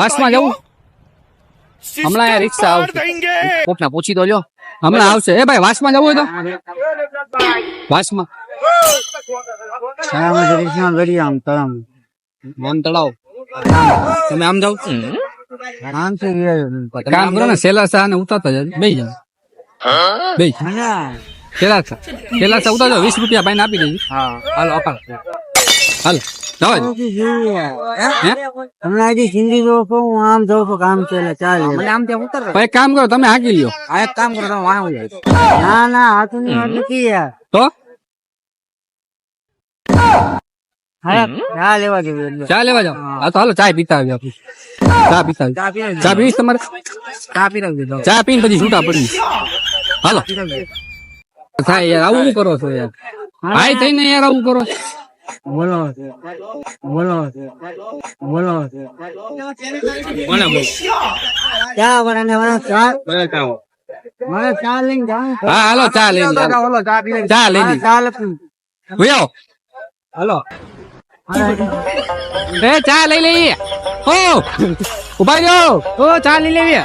વાસમાં જવું? હમણાં રિક્ષા આવશે. કોકના પૂછી દો લ્યો. હમણાં આવશે. એ ભાઈ વાસમાં જવું હોય તો? વાસમાં. આમ તળાવ. મન તળાવ. તમે આમ જાવ આમ છે કામ કરો ને. સેલા સા ને ઉતારતા જાય બે જાવ બે સેલા સા. સેલા સા ઉતારજો. વીસ રૂપિયા ભાઈને આપી દેજો. હા. હાલો અપાલ. હાલો. સિંધી જોઉં છું હું? આમ જોઉં છું કામ છે ચાલે આમ ત્યાં ઉતાર એક કામ કરો તમે હાકી લ્યો. આ એક કામ કરો તમે વાહ ના ના હાથની વાત નથી યાર. તો? ચા લેવા જાવ ચા લેવા જાઓ. હા તો હાલો ચા પીતા આવ્યો ચા પીતા ચા પીવીશ તમારે? ચા પી ચા પીને પછી છૂટા પડી હાલો. થાય યાર આવું કરો છો યાર? હાય થઈને યાર આવું કરો. છો? બોલો બોલો બોલો કોને બોલ ચા બનાને મને ચા મને ચા લઈને જાઉં હા હાલો ચા લઈ લો ચા લઈ લી ચા લપી ભૂયો હાલો એ ચા લઈ લઈએ ઓ ઊભા રહ્યો ઓ ચા લઈ લેવી